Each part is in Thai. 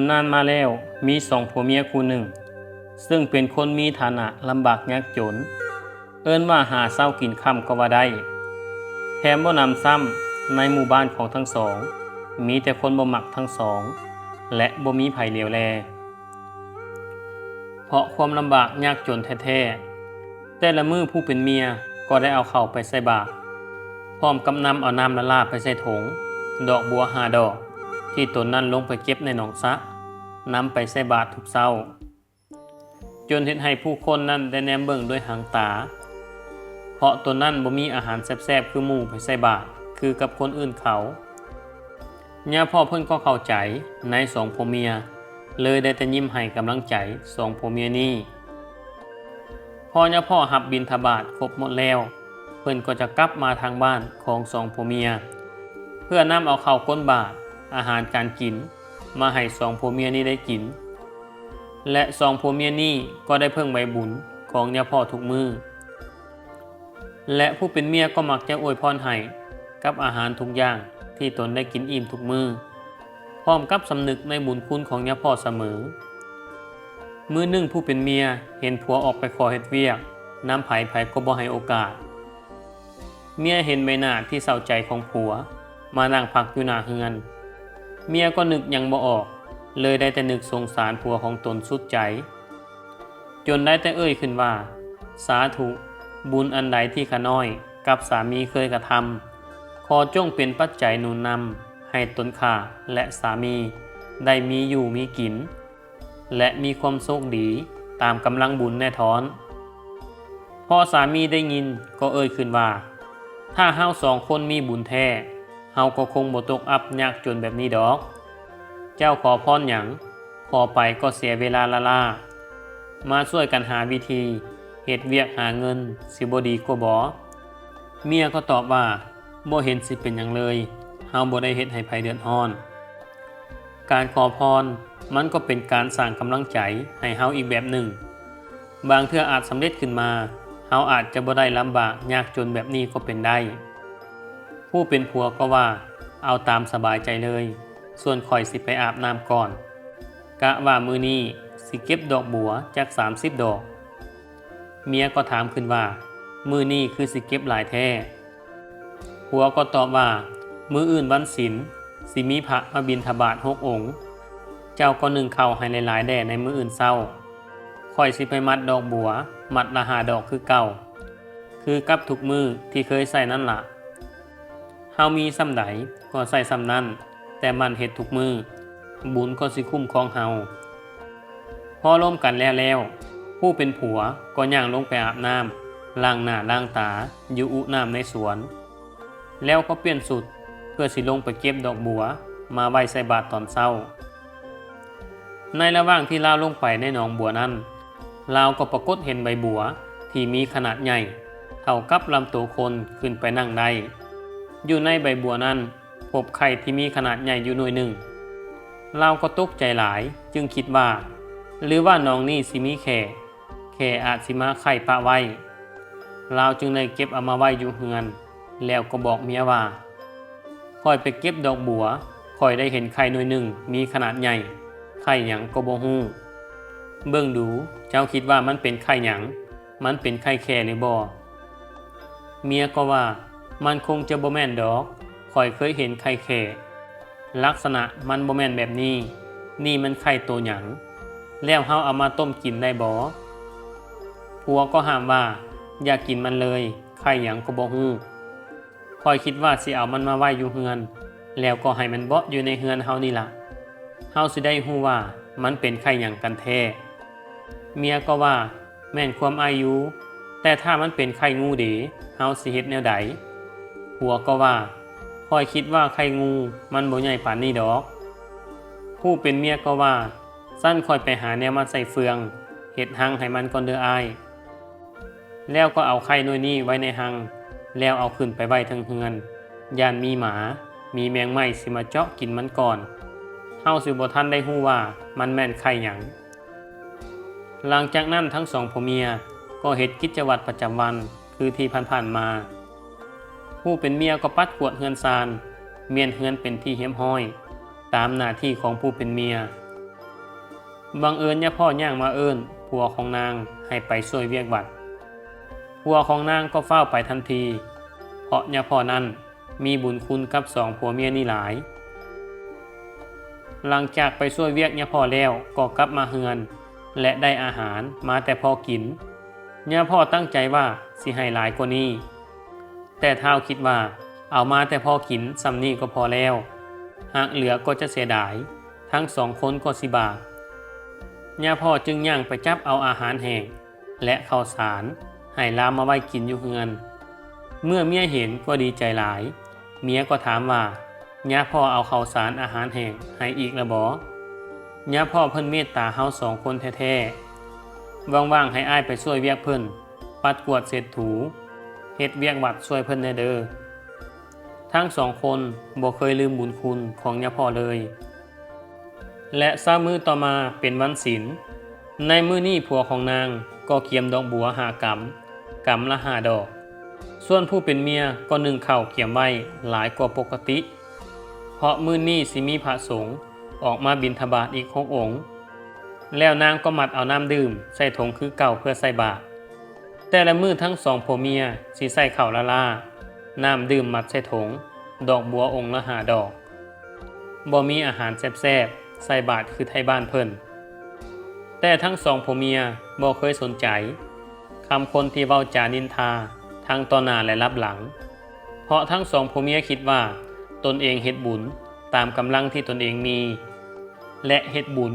นนานมาแล้ว มีสองผัวเมียคู่หนึ่ง ซึ่งเป็นคนมีฐานะลำบากยากจน เอิ้นว่าหาเศร้ากินค่ำก็ว่าได้ แถมบ่นำซ้ำในหมู่บ้านของทั้งสอง มีแต่คนบ่มักทั้งสอง และบ่มีไผ่เหลียวแล เพราะความลำบากยากจนแท้ๆ แต่ละมือผู้เป็นเมียก็ได้เอาเข้าไปใส่บาตรพร้อมกับนำเอาน้ำละลาบไปใส่ถุงดอกบัวหาดอก ที่ตนนั้นลงไปเก็บในหนองสะนำไปใส่บาตรทุกเช้า จนเห็นให้ผู้คนนั้นได้แนมเบิ่งด้วยหางตา เพราะตนนั้นบ่มีอาหารแซ่บๆคือหมู่ไปใส่บาตรคือกับคนอื่นเขาย่าพ่อเพิ่นก็เข้าใจในสองผัวเมีย เลยได้แต่ยิ้มให้กำลังใจสองผัวเมียนี้พอย่าพ่อหับบินทบาทครบหมดแล้ว เพิ่นก็จะกลับมาทางบ้านของสองผัวเมีย เพื่อนำเอาเข้าก้นบาท อาหารการกิน มาให้สองผัวเมียนี้ได้กิน และสองผัวเมียนี้ก็ได้เพิ่งใบบุญของย่าพ่อทุกมือ และผู้เป็นเมียก็มักจะอวยพรให้กับอาหารทุกอย่างที่ตนได้กินอิ่มทุกมือ พร้อมกับสำนึกในบุญคุณของย่าพ่อเสมอ มือหนึ่งผู้เป็นเมียเห็นผัวออกไปขอเฮ็ดเวียก น้ำไผ่ไผ่ก็บ่ให้โอกาส เมียเห็นใบหน้าที่เศร้าใจของผัว มานั่งพักอยู่หน้าเฮือน เมียก็นึกยังบ่ออก เลยได้แต่นึกสงสารผัวของตนสุดใจ จนได้แต่เอ่ยขึ้นว่า สาธุ บุญอันใดที่ขาน้อย กับสามีเคยกระทำขอจงเป็นปัจจัยหนุนนำให้ตนข้าและสามีได้มีอยู่มีกิน และมีความโชคดีตามกำลังบุญแน่ทอน พอสามีได้ยินก็เอ่ยขึ้นว่า ถ้าเฮาสองคนมีบุญแท้าก็คงบ่ตกอับยากจนแบบนี้ดอก เจ้าขอพรหยังขอไปก็เสียเวลาละล่ามาช่วยกันหาวิธีเหตุเวียกหาเงิน สิบดีกว่าบ่เมียก็ตอบว่าบ่เห็นสิเป็นหยังเลยเฮาบ่ได้เฮ็ดให้ไผเดือดร้อน การขอพรมันก็เป็นการสร้างกำลังใจให้เฮาอีกแบบหนึ่ง บางเทื่ออาจสำเร็จขึ้นมาเฮาอาจจะบ่ได้ลำบากยากจนแบบนี้ก็เป็นได้ ผู้เป็นผัวก็ว่า เอาตามสบายใจเลย ส่วนข่อยสิไปอาบน้ำก่อน กะว่ามือนี้สิเก็บดอกบัวจาก 30 ดอก เมียก็ถามขึ้นว่า มือนี้คือสิเก็บหลายแท้ผัวก็ตอบว่า มืออื่นวันศิลสิมีพระมาบินทบาทหกองค์ เจ้าก็หนึ่งเข้าให้หลายๆแด่ในมืออื่นเศร้าค่อยสิไปมัดดอกบัว มัดละหาดอกคือเก่า คือกับทุกมือที่เคยใส่นั่นละ่ะ เฮามีซ้ำใดก็ใส่ซ้ำนั้น แต่มันเฮ็ดทุกมือ บุญก็สิคุ้มครองเฮาพอร่วมกันแล้วแล้ว ผู้เป็นผัวก็ย่างลงไปอาบน้ำล้างหน้าล้างตาอยู่อุน้ำในสวน แล้วก็เปลี่ยนสุดเพื่อสิลงไปเก็บดอกบัว มาไว้ใส่บาตรตอนเช้า ในระหว่างที่ลาวลงไปในหนองบัวนั้นลาวก็ปรากฏเห็นใบบัวที่มีขนาดใหญ่ เท่ากับลำตัวคนขึ้นไปนั่งได้ อยู่ในใบบัวนั้น พบไข่ที่มีขนาดใหญ่อยู่หน่วยหนึ่งลาวก็ตกใจหลายจึงคิดว่า หรือว่าน้องนี่สิมีแข่แข่อาจสิมาไข่ปะไว้ลาวจึงเลยเก็บเอามาไว้อยู่เฮือน แล้วก็บอกเมียว่าคอยไปเก็บดอกบัวคอยได้เห็นไข่หน่วยหนึ่งมีขนาดใหญ่ ไข่หยังก็บ่ฮู้เบิ่งดูเจ้าคิดว่ามันเป็นไข่หยัง มันเป็นไข่แค่หรือบ่เมียก็ว่า มันคงจะบ่แม่นดอกคอยเคยเห็นไข่แค่ลักษณะมันบ่แม่นแบบนี้ นี่มันไข่ตัวหยัง แล้วเฮาเอามาต้มกินได้บ่ผัวก็ห้ามว่า อย่ากกินมันเลย ไข่หยังก็บ่ฮู้คอยคิดว่าสิเอามันมาไว้อยู่เฮือน แล้วก็ให้มันเบาะอยู่ในเฮือนเฮานี่ล่ะเฮาสิได้ฮู้ว่ามันเป็นไข่หยังกันแท้เมียก็ว่า แม่นความอายุ แต่ถ้ามันเป็นไข่งูเดเฮาสิเฮ็ดแนวใด ผัวก็ว่าคอยคิดว่าไข่งูมันบ่ใหญ่ป่านนี้ดอก ผู้เป็นเมียก็ว่า สั้นคอยไปหาแนวมาใส่เฟือง เห็ดหังให้มันก่อนเด้ออาย แล้วก็เอาไข่น้อยนี้ไว้ในหัง แล้วเอาขึ้นไปไว้ทั้งเฮือนยานมีหมา มีแมงไม้สิมาเจาะกินมันก่อนเฮาสิบ่ทันได้ฮู้ว่ามันแม่นไข่หยังหลังจากนั้นทั้งสองผัวเมียก็เฮ็ดกิจวัตรประจำวันคือที่ผ่านๆมา ผู้เป็นเมียก็ปัดกวดเฮือนซาน เมียนเฮือนเป็นที่เฮียมห้อย ตามหน้าที่ของผู้เป็นเมีย บังเอิญย่าพ่อย่างมาเอิ้นผัวของนางให้ไปช่วยเวียกบัดผัวของนางก็เฝ้าไปทันที เพราะย่าพ่อนั้นมีบุญคุณกับสองผัวเมียนี่หลาย หลังจากไปช่วยเวียกย่าพ่อแล้วก็กลับมาเฮือน และได้อาหารมาแต่พอกินย่าพ่อตั้งใจว่าสิให้หลายกว่านี้ แต่เท้าคิดว่า เอามาแต่พอกินซำนี้ก็พอแล้ว หากเหลือก็จะเสียดาย ทั้งสองคนก็สิบาปย่าพ่อจึงย่างไปจับเอาอาหารแห้งและข้าวสารให้ลามมาไว้กินอยู่เฮือน เมื่อเมียเห็นก็ดีใจหลาย เมียก็ถามว่าย่าพ่อเอาข้าวสารอาหารแห้งให้อีกแล้วบ่ย่าพ่อเพิ่นเมตตาเฮาสองคนแท้ๆว่างๆให้อ้ายไปช่วยเวียกเพิ่น ปัดกวาดเศษถู เฮ็ดเวียกวัดช่วยเพิ่นแน่เด้อทั้งสองคนบ่เคยลืมบุญคุณของย่าพ่อเลย และเช้ามือต่อมาเป็นวันศีลในมือนี้ผัวของนางก็เกียมดอกบัวหากำกำละหาดอก ส่วนผู้เป็นเมียก็นึ่งข้าวเกียมไว้หลายกว่าปกติ เพราะมือนี้สิมีพระสงฆ์ออกมาบิณฑบาตอีกหกองค์ แล้วนางก็มัดเอาน้ำดื่ม ใส่ถุงคือเก่าเพื่อใส่บาตร แต่ละมือทั้งสองผัวเมียสิใส่ข้าละล่าน้ำดื่มมัดใส่ถง ดอกบัวองค์ละหาดอกบ่มีอาหารแซ่บๆใส่บาตรคือไทยบ้านเพิ่น แต่ทั้งสองผัวเมียบ่เคยสนใจคำคนที่เว้าจานินทาทั้งต่อหน้าและรับหลัง เพราะทั้งสองผัวเมียคิดว่า ตนเองเฮ็ดบุญตามกำลังที่ตนเองมี และเฮ็ดบุญ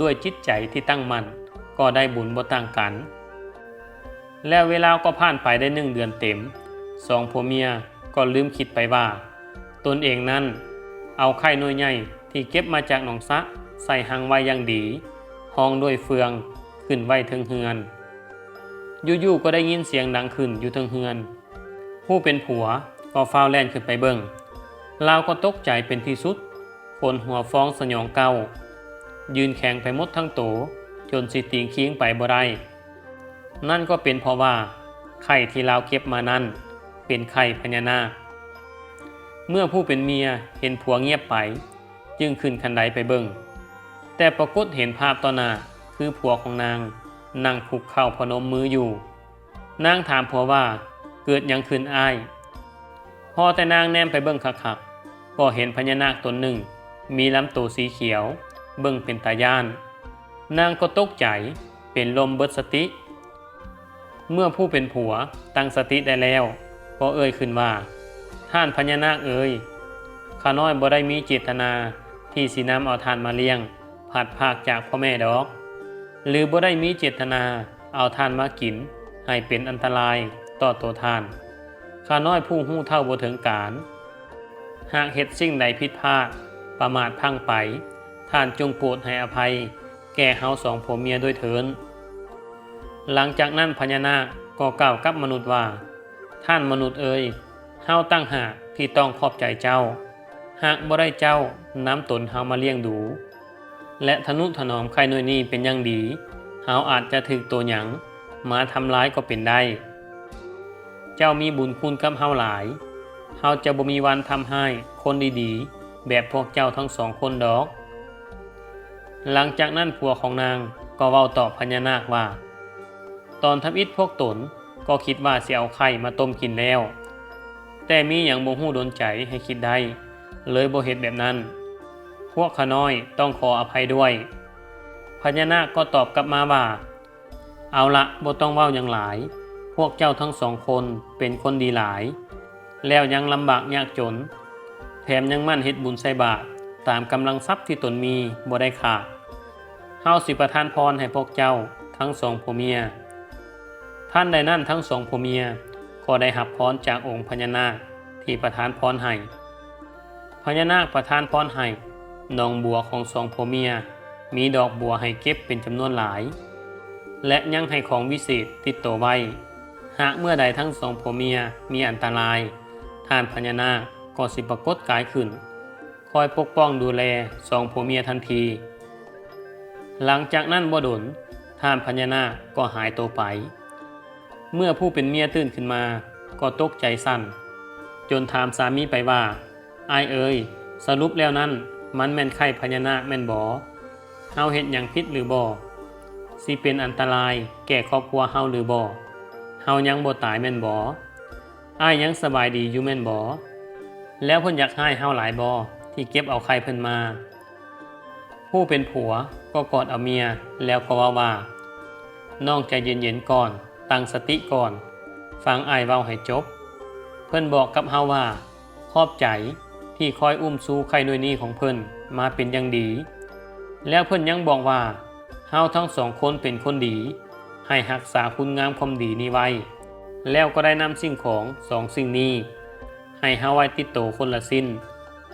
ด้วยจิตใจที่ตั้งมั่นก็ได้บุญบ่ต่างกัน แล้วเวลาก็ผ่านไปได้หนึ่งเดือนเต็มสองผัวเมียก็ลืมคิดไปว่า ตนเองนั้น เอาไข่น้อยใหญ่ที่เก็บมาจากหนองซะใส่หังไว้อย่างดีห้องด้วยเฟืองขึ้นไว้เทิงเฮือนอยู่ๆก็ได้ยินเสียงดังขึ้นอยู่เทิงเฮือน ผู้เป็นผัวก็ฟ้าวแล่นขึ้นไปเบิ่งลาวก็ตกใจเป็นที่สุดคนหัวฟ้องสยองเก้ายืนแข็งไปหมดทั้งโต จนสิติงเคิงไปบ่ได้ นั่นก็เป็นเพราะว่าไข่ที่ลาวเก็บมานั้น เป็นไข่พญานาค เมื่อผู้เป็นเมียเห็นผัวเงียบไป จึงขึ้นคันไดไปเบิงแต่ปรากฏเห็นภาพต่อหน้าคือผัวของนางนั่งคุกเข่าพนมมืออยู่ นางถามผัวว่าเกิดยังขึ้นอ้าย พอแต่นางแนมไปเบิ่งคักๆก็เห็นพญานาคตนหนึ่ง มีลำตัวสีเขียว เบิ่งเป็นตาย่าน นางก็ตกใจเป็นลมเบิดสติ เมื่อผู้เป็นผัวตั้งสติได้แล้วก็เอ่ยขึ้นว่า ท่านพญานาคเอ่ยข้าน้อยบ่ได้มีเจตนาที่สีน้ำเอาทานมาเลี้ยง ผัดภาคจากพ่อแม่ดอก หรือบ่ได้มีเจตนาเอาทานมากิน ให้เป็นอันตรายต่อตัวทานข้าน้อยผู้หู้เท่าบ่ถึงการ หากเฮ็ดสิ่งใดผิดพลาดประมาทพังไป ท่านจงโปรดให้อภัย แก่เฮาสองผัวเมียด้วยเถิน หลังจากนั้นพญานาคก็กล่าวกับมนุษย์ว่า ท่านมนุษย์เอ่ยเฮาตั้งหากที่ต้องขอบใจเจ้า หากบ่ได้เจ้าน้ำตนเฮามาเลี้ยงดู และทนุถนอมใครหน่วยนี้เป็นอย่างดีเฮาอาจจะถึกตัวหยังมาทำร้ายก็เป็นได้ เจ้ามีบุญคุณกับเฮาหลายเฮาจะบ่มีวันทำให้คนดีๆ แบบพวกเจ้าทั้งสองคนดอก หลังจากนั้นผัวของนางก็เว้าตอบพญานาคว่า ตอนทำอิฐพวกตนก็คิดว่าสิเอาไข่มาต้มกินแล้ว แต่มีอย่างบ่ฮู้ดนใจให้คิดได้ เลยบ่เฮ็ดแบบนั้น พวกขน้อยต้องขออภัยด้วยพญานาคก็ตอบกลับมาว่า เอาละบ่ต้องเว้าอย่างหลาย พวกเจ้าทั้งสองคนเป็นคนดีหลาย แล้วยังลำบากยากจน แถมยังมั่นเฮ็ดบุญใส่บาตรตามกำลังทรัพย์ที่ตนมีบ่ได้ขาดเฮาสิประทานพรให้พวกเจ้าทั้งสองผัวเมีย ท่านใดนั่นทั้งสองผัวเมียก็ได้หับพรจากองค์พญานาคที่ประทานพรให้พญานาคประทานพรให้นองบัวของสองผัวเมีย มีดอกบัวให้เก็บเป็นจำนวนหลาย และยังให้ของวิเศษติดตัวไว้ หากเมื่อใดทั้งสองผัวเมียมีอันตราย ท่านพญานาคก็สิปรากฏกายขึ้น คอยปกป้องดูแลสองผัวเมียทันที หลังจากนั้นบ่ดนท่านพญานาคก็หายตัวไป เมื่อผู้เป็นเมียตื่นขึ้นมา ก็ตกใจสั่น จนถามสามีไปว่าอายเอ๋ยสรุปแล้วนั้นมันแม่นไข่พญานาคแม่นบอเฮาเฮ็ดหยังผิดหรือบ่สิเป็นอันตรายแก่ครอบครัวเฮาหรือบ่เฮายังบ่ตายแม่นบ่อ้ายยังสบายดีอยู่แม่นบ่แล้วเพิ่นอยากให้เฮาหลายบ่ที่เก็บเอาใครเพิ่นมา ผู้เป็นผัวก็กอดเอาเมียแล้วก็ว่าว่าน้องใจเย็นๆก่อน ตั้งสติก่อน ฟังอายเว้าให้จบ เพิ่นบอกกับเฮาว่า ขอบใจที่คอยอุ้มสู้ไข่ด้วยนี้ของเพิ่นมาเป็นอย่างดี แล้วเพิ่นยังบอกว่าเฮาทั้งสองคนเป็นคนดี ให้รักษาคุณงามความดีนี้ไว้ แล้วก็ได้นำสิ่งของสองสิ่งนี้ ให้เฮาไว้ติดโตวคนละสิ้น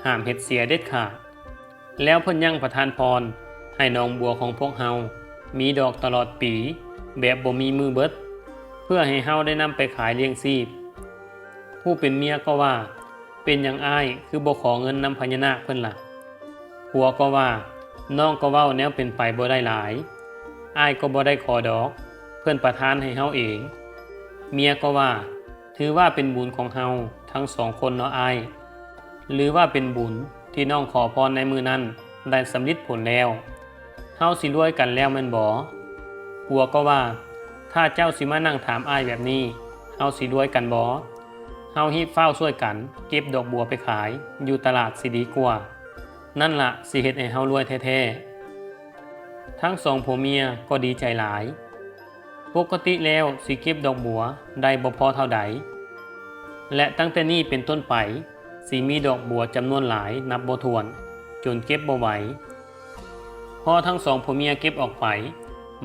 ห้ามเฮ็ดเสียเด็ดขาด แล้วเพิ่นยังประทานพรให้น้องบัวของพวกเฮามีดอกตลอดปี แบบบ่มีมือเบิด พื่อให้เฮาได้นำไปขายเลี้ยงชีพ ผู้เป็นเมียก็ว่า เป็นอย่างอ้ายคือบ่ขอเงินนำพญานาคเพิ่นล่ะผัวก็ว่าน้องก็เว้าแนวเป็นไปบ่ได้หลายอ้ายก็บ่ได้ขอดอก เพิ่อนประทานให้เฮาเอง เมียก็ว่า ถือว่าเป็นบุญของเฮาทั้งสองคนเนาะอ้ายหรือว่าเป็นบุญที่น้องขอพรในมือนั้นได้สำลิดผลแล้วเฮาสิรวยกันแล้วแม่นบ่ผัวก็ว่า ถ้าเจ้าสิมานั่งถามอ้ายแบบนี้ เฮาสิรวยกันบ่เฮาฮีบเฝ้าช่วยกัน เก็บดอกบัวไปขาย อยู่ตลาดสิดีกว่า นั่นละสิเฮ็ดให้เฮารวยแท้ๆ ทั้งสองผัวเมียก็ดีใจหลาย ปกติแล้วสิเก็บดอกบัวได้บ่พอเท่าใด และตั้งแต่นี้เป็นต้นไปสิมีดอกบัวจำนวนหลายนับบ่ถ้วน จนเก็บบ่ไหวพอทั้งสองผัวเมียเก็บออกไป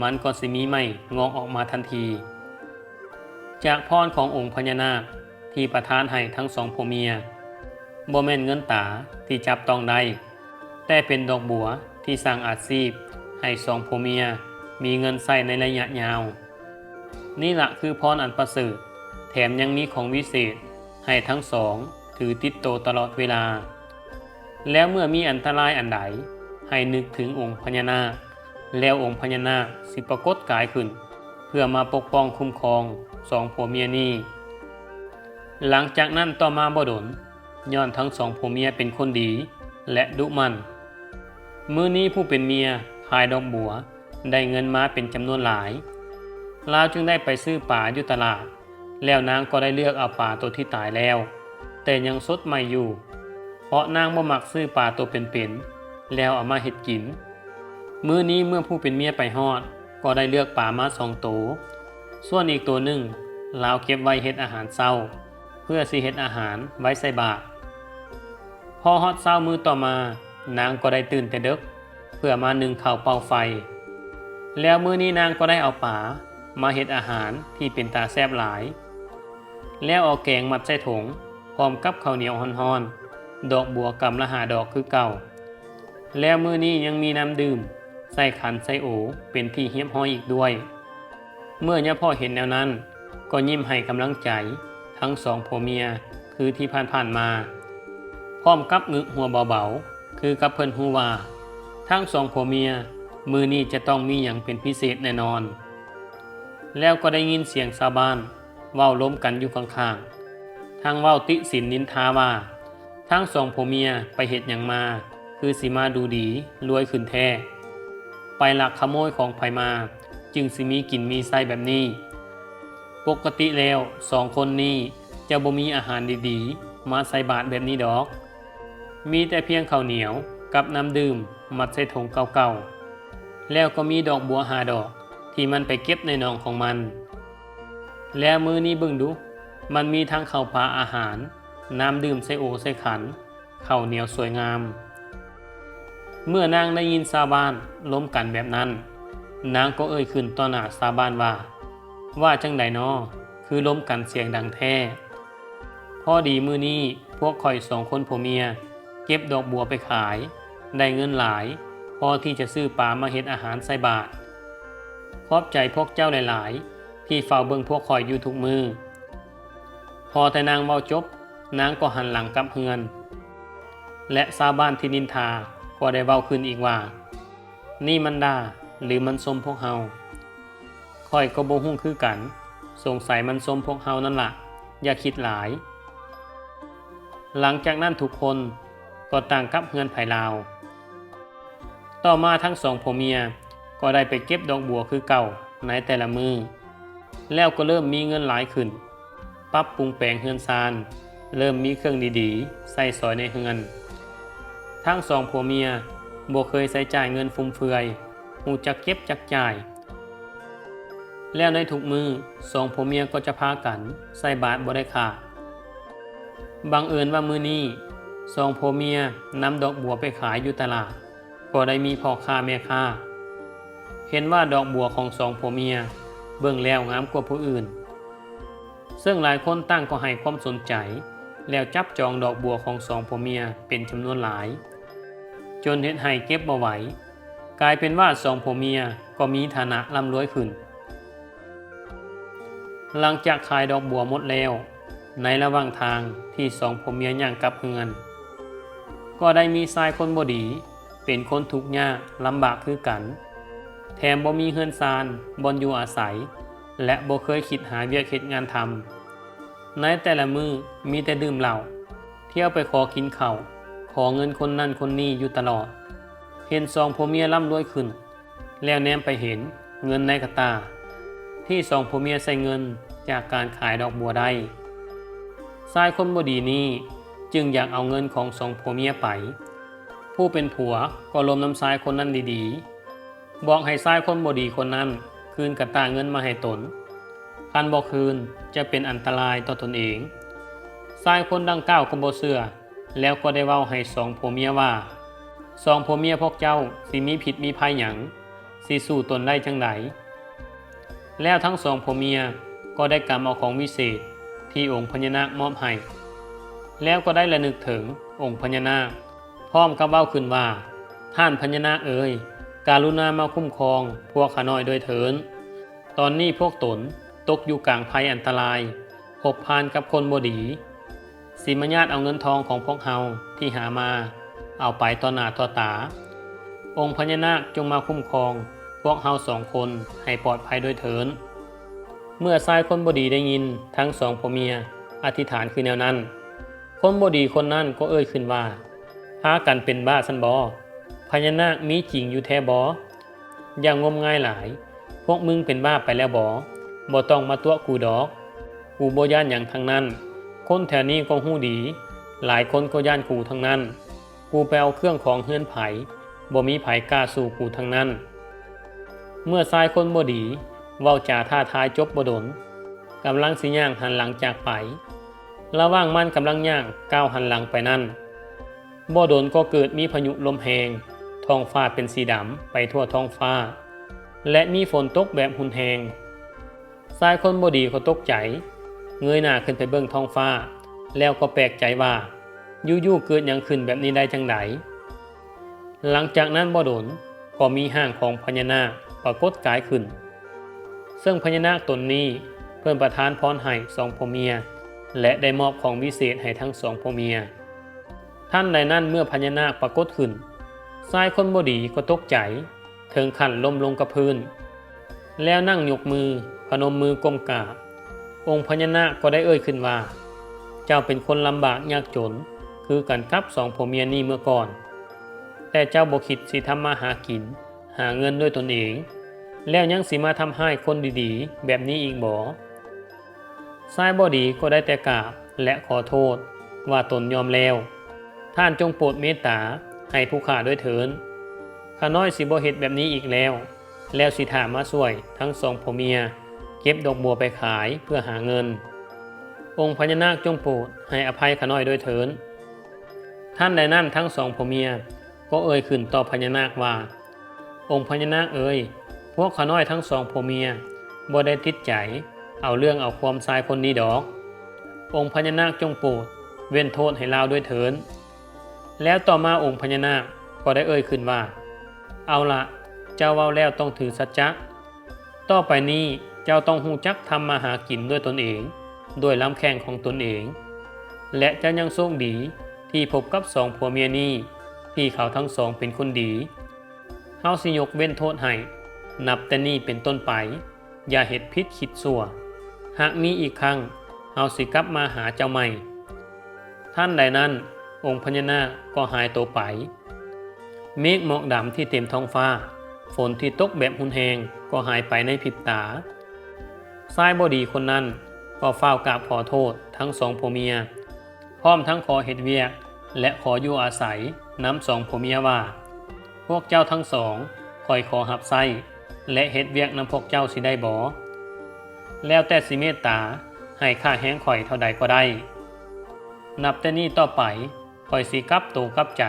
มันก็สิมีใหม่งอกออกมาทันที จากพรขององค์พญานาคที่ประทานให้ทั้งสองผัวเมียบ่แม่นเงินตาที่จับต้องได้ แต่เป็นดอกบัวที่สร้างอาชีพให้สองผัวเมียมีเงินใส่ในระยะยาว นี่ละคือพรอันประเสริฐแถมยังมีของวิเศษให้ทั้งสองถือติดโตวตลอดเวลา แล้วเมื่อมีอันตรายอันใดให้นึกถึงองค์พญานาค แล้วองค์พญานาคสิปรากฏกายขึ้น เพื่อมาปกป้องคุ้มครองสองผัวเมียนี้ หลังจากนั้นต่อมาบ่ดนย้อนทั้งสองผัวเมียเป็นคนดี และดุมันมื้อนี้ผู้เป็นเมียขายดอกบัวได้เงินมาเป็นจำนวนหลายลาวจึงได้ไปซื้อป่าอยู่ตลาด แล้วนางก็ได้เลือกเอาป่าตัวที่ตายแล้ว แต่ยังสดใหม่อยู่ เพราะนางบ่มักซื้อป่าตัวเป็นๆแล้วเอามาเฮ็ดกิน มื้อนี้เมื่อผู้เป็นเมียไปฮอด ก็ได้เลือกป่ามาสองตัวส่วนอีกตัวหนึ่งลาวเก็บไว้เฮ็ดอาหารเช้า เพื่อสิเฮ็ดอาหารไว้ใส่บาตรพอฮอดเช้ามื้อต่อมา นางก็ได้ตื่นแต่ดึก เพื่อมาหนึ่งข้าวเป่าไฟ แล้วมื้อนี้นางก็ได้เอาป่ามาเฮ็ดอาหารที่เป็นตาแซบหลาย แล้วเอาแกงมัดใส่ถุงพร้อมกับข้าวเหนียวฮ้อนๆดอกบัวกำละหาดอกคือเก่า แล้วมื้อนี้ยังมีน้ำดื่ม ใส่ขันใส่โอเป็นที่เฮียบห้อยอีกด้วย เมื่อย่าพ่อเห็นแนวนั้น ก็ยิ้มให้กำลังใจ ทั้งสองผัวเมียคือที่ผ่านๆมา พร้อมกับงึกหัวเบาๆ คือกับเพิ่นฮูว่าทั้งสองผัวเมีย มือนี้จะต้องมีอย่างเป็นพิเศษแน่นอน แล้วก็ได้ยินเสียงชาวบ้านเว้าล้มกันอยู่ข้างๆทางเว้าติสินนินทาว่า ทั้งสองผัวเมียไปเหตุอย่างมา คือสิมาดูดีรวยขึ้นแท้ ไปลักขโมยของไผมา จึงสิมีกินมีไส้แบบนี้ ปกติแล้วสองคนนี้จะบ่มีอาหารดีๆ มาใส่บาตรแบบนี้ดอก มีแต่เพียงข้าวเหนียวกับน้ำดื่มมัดใส่ถุงเก่าๆ แล้วก็มีดอกบัวหาดอกที่มันไปเก็บในหนองของมัน แล้วมือนี้เบิ่งดู มันมีทั้งข้าวปลาอาหาร น้ำดื่มใส่โอใส่ขันข้าวเหนียวสวยงาม เมื่อนางได้ยินชาบานล้มกันแบบนั้น นางก็เอ่ยขึ้นต่อหน้าชาบานว่า ว่าจังใดนอคือล้มกันเสียงดังแท้พอดีมือนี้พวกข่อยสองคนผัวเมีย เก็บดอกบัวไปขาย ได้เงินหลาย พอที่จะซื้อปลามาเฮ็ดอาหารใส่บาตรขอบใจพวกเจ้าหลาย ๆ ที่เฝ้าเบิ่งพวกข่อยอยู่ทุกมือ พอแต่นางเว้าจบนางก็หันหลังกลับเฮือน และชาบ้านที่นินทา ก็ได้เว้าขึ้นอีกว่า นี่มันดาหรือมันสมพวกเฮาคอยก็บ่ฮู้คือกัน สงสัยมันสมพวกเฮานั่นล่ะ อย่าคิดหลาย หลังจากนั้นทุกคนก็ต่างกับเฮือนไผ่ลาว ต่อมาทั้งสองผัวเมียก็ได้ไปเก็บดอกบัวคือเก่าในแต่ละมือ แล้วก็เริ่มมีเงินหลายขึ้น ปรับปรุงแปลงเฮือนซาน เริ่มมีเครื่องดีๆ ใส่สอยในเฮือน ทั้งสองผัวเมียบ่เคยใส่จ่ายเงินฟุ่มเฟือยหูจักเก็บจักจ่าย แล้วในทุกมือสองผัวเมียก็จะพากันใส่บาตรบ่ได้ขาดบังเอิญว่ามือนี้สองผัวเมียนำดอกบัวไปขายอยู่ตลาด ก็ได้มีพ่อค้าแม่ค้า เห็นว่าดอกบัวของสองผัวเมีย เบิ่งแล้วงามกว่าผู้อื่น ซึ่งหลายคนตั้งก็ให้ความสนใจ แล้วจับจองดอกบัวของสองผัวเมียเป็นจำนวนหลาย จนเฮ็ดให้เก็บบ่ไหว กลายเป็นว่าสองผัวเมียก็มีฐานะร่ำรวยขึ้น หลังจากขายดอกบัวหมดแล้ว ในระหว่างทางที่สองผัวเมียย่างกลับเฮือน ก็ได้มีชายคนบดี เป็นคนทุกข์ยากลำบากคือกัน แถมบ่มีเฮือนซานบอนอยู่อาศัย และบ่เคยคิดหาเวียกเฮ็ดงานทำในแต่ละมือมีแต่ดื่มเหล้าเที่ยวไปขอกินเข้า ขอเงินคนนั่นคนนี้อยู่ตลอด เห็นสองผัวเมียร่ำรวยขึ้น แล้วแนมไปเห็นเงินในกระตา ที่สองผัวเมียใส่เงินจากการขายดอกบัวได้ชายคนบดีนี้จึงอยากเอาเงินของสองผัวเมียไป ผู้เป็นผัวก็ลมน้ำชายคนนั้นดีๆ บอกให้ชายคนบดีคนนั้นคืนกระตาเงินมาให้ตนคันบอกคืนจะเป็นอันตรายต่อตนเองชายคนดังกล่าวก็บ่เชื่อ แล้วก็ได้เว้าให้สองผัวเมียว่าสองผัวเมียพวกเจ้าสิมีผิดมีภัยหยังสิสู้ตนได้จังไดแล้วทั้งสองผัวเมียก็ได้กำเอาของวิเศษที่องค์พญานาคมอบให้แล้วก็ได้ระลึกถึงองค์พญานาค พร้อมกับเว้าขึ้นว่า ท่านพญานาคเอ๋ยการุณามาคุ้มครอง พวกขาน้อยโดยเถิน ตอนนี้พวกตนตกอยู่กลางภัยอันตรายพบพานกับคนบดี สิมญาติเอาเงินทองของพวกเฮาที่หามา เอาไปต่อหน้าต่อตา องค์พญานาคจงมาคุ้มครอง พวกเฮาสองคนให้ปลอดภัยโดยเถิน เมื่อชายคนบดีได้ยินทั้งสองผัวเมียอธิษฐานคือแนวนั้น คนบดีคนนั้นก็เอ่ยขึ้นว่าพากันเป็นบ้าสันบอพญานาคมีจริงอยู่แท้บออย่างงมง่ายหลาย พวกมึงเป็นบ้าไปแล้วบอบอต้องมาตัวกูดอก กูโบย่านอย่างทั้งนั้น คนแถวนี้ก็หู้ดี หลายคนก็ย่านกูทั้งนั้น กูไปเอาเครื่องของเฮือนไผ่บ่มีไผ่กล้าสู่กูทั้งนั้น เมื่อชายคนบ่ดีเว้าจ่าท่าทายจบบ่ดลกำลังสิย่างหันหลังจากไประว่างมันกำลังย่างก้าวหันหลังไปนั่นบ่ดนก็เกิดมีพายุลมแหงท้องฟ้าเป็นสีดำไปทั่วท้องฟ้า และมีฝนตกแบบหุนแหงชายคนบ่ดีเขาตกใจ เงยหน้าขึ้นไปเบิ่งท้องฟ้า แล้วก็แปลกใจว่ายู่ๆเกิดหยังขึ้นแบบนี้ได้จังไดหลังจากนั้นบ่ดนก็มีห้างของพญานาคปรากฏกายขึ้น ซึ่งพญานาคตนนี้เพื่อนประทานพรให้สองพ่อเมีย และได้มอบของวิเศษให้ทั้งสองพ่อเมีย ท่านในนั้นเมื่อพญานาคปรากฏขึ้นชายคนบดีก็ตกใจเถึงขันล้มลงกับพื้น แล้วนั่งยกมือพนมมือก้มกราบ องค์พญานาคก็ได้เอ่ยขึ้นว่า เจ้าเป็นคนลำบากยากจน คือกันกับสองผัวเมียนี้เมื่อก่อน แต่เจ้าบคิดสิทำมาหากิน หาเงินด้วยตนเอง แล้วยังสิมาทำให้คนดีๆ แบบนี้อีกบ่ชายบอดีก็ได้แต่กราบและขอโทษว่าตนยอมแล้ว ท่านจงโปรดเมตตาให้ผู้ข่าด้วยเถินข้าน้อยสิบ่เฮ็ดแบบนี้อีกแล้ว แล้วสิถามมาช่วยทั้งสองผัวเมีย เก็บดอกบัวไปขายเพื่อหาเงิน องค์พญานาคจงโปรดให้อภัยข้าน้อยด้วยเถิน ท่านใดนั่นทั้งสองผัวเมียก็เอ่ยขึ้นต่อพญานาคว่า องค์พญานาคเอ่ยพวกข้าน้อยทั้งสองผัวเมียบ่ได้ติดใจเอาเรื่องเอาความทรายคนนี้ดอก องค์พญานาคจงโปรดเว้นโทษให้ลาวด้วยเถิน แล้วต่อมาองค์พญานาคก็ได้เอ่ยขึ้นว่า เอาละเจ้าเว้าแล้วต้องถือสัจจะ ต่อไปนี้ เจ้าต้องหูจักทำมาหากินด้วยตนเอง ด้วยลำแข้งของตนเอง และเจ้ายังโชคดีที่พบกับสองผัวเมียนี้ที่เขาทั้งสองเป็นคนดีเฮาสิยกเว้นโทษให้นับแต่นี้เป็นต้นไป อย่าเหตุพิษคิดสัวหากมีอีกครั้งเฮาสิกลับมาหาเจ้าใหม่ ท่านใดนั้น องค์พญานาคก็หายตัวไป เมฆหมอกดำที่เต็มท้องฟ้า ฝนที่ตกแบบหุนแหงก็หายไปในพริบตา ชายบดีคนนั้นก็เฝ้ากราบขอโทษทั้งสองผัวเมีย พร้อมทั้งขอเฮ็ดเวียกและขออยู่อาศัยน้ำสองผัวเมียว่า พวกเจ้าทั้งสองคอยขอหับไส้และเฮ็ดเวียกนำพวกเจ้าสิได้บ่แล้วแต่สิเมตตาให้ค่าแห้งข่อยเท่าใดก็ได้ นับแต่นี้ต่อไปข่อยสิกับโตวกับใจ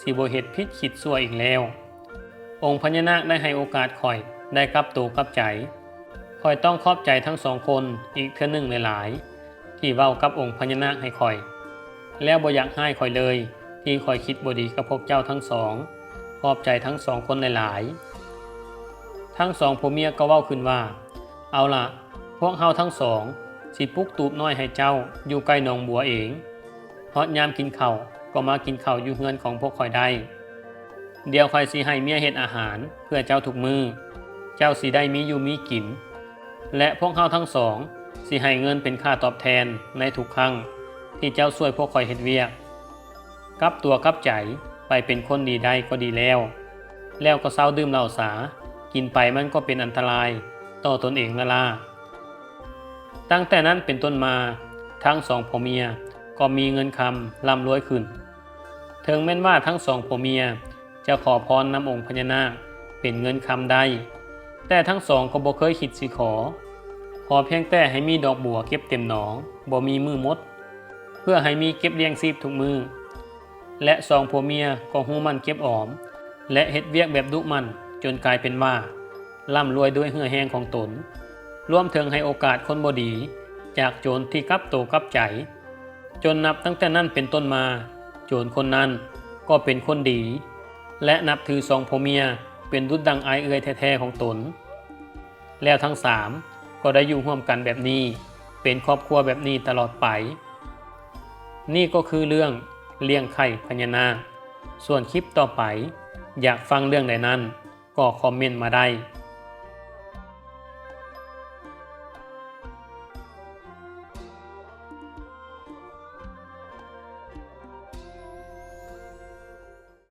สิบเฮ็ดผิดคิดชั่วอีกแล้ว องค์พญานาคได้ให้โอกาสข่อยได้กับโตวกับใจ ข่อยต้องขอบใจทั้งสองคนอีกเทื่อนึงหลายๆ ที่เว้ากับองค์พญานาคให้ข่อย แล้วบ่อยากให้ข่อยเลย ที่ข่อยคิดบ่ดีกับพวกเจ้าทั้งสอง ขอบใจทั้งสองคนหลายๆ ทั้งสองผัวเมียก็เว้าขึ้นว่า เอาละพวกเฮาทั้งสองสิปลุกตูบน้อยให้เจ้าอยู่ใกล้หนองบัวเองฮอดยามกินข้าวก็มากินข้าวอยู่เฮือนของพวกข่อยได้ เดี๋ยวข่อยสิให้เมียเฮ็ดอาหารเพื่อเจ้าทุกมือ เจ้าสิได้มีอยู่มีกิน และพวกเฮาทั้งสองสิให้เงินเป็นค่าตอบแทนในทุกครั้ง ที่เจ้าช่วยพวกข่อยเฮ็ดเวียกกลับตัวกลับใจไปเป็นคนดีได้ก็ดีแล้ว แล้วก็เศร้าดื่มเหล้าสา กินไปมันก็เป็นอันตรายต่อตนเองละล่ะตั้งแต่นั้นเป็นต้นมาทั้งสองผัวเมียก็มีเงินคำร่ำรวยขึ้นถึงแม้นว่าทั้งสองผัวเมียจะขอพรนำองค์พญานาคเป็นเงินคำได้ แต่ทั้งสองก็บ่เคยคิดสิขอ ขอเพียงแต่ให้มีดอกบัวเก็บเต็มหนองบ่มีมือมด เพื่อให้มีเก็บเลี้ยงชีพทุกมือ และสองผัวเมียก็หูมันเก็บออม และเฮ็ดเวียกแบบดุมันจนกลายเป็นว่าร่ำรวยด้วยเหือแห้งของตน รวมถึงให้โอกาสคนบดี จากโจรที่กับโตกับใจ จนนับตั้งแต่นั้นเป็นต้นมา โจรคนนั้นก็เป็นคนดี และนับถือสองผัวเมีย เป็นดุจดังอายเอือยแท้ๆของตน แล้วทั้งสามก็ได้อยู่ร่วมกันแบบนี้ เป็นครอบครัวแบบนี้ตลอดไป นี่ก็คือเรื่องเลี้ยงไข่พญานาคส่วนคลิปต่อไป อยากฟังเรื่องใดนั้น ก็คอมเมนต์มาได้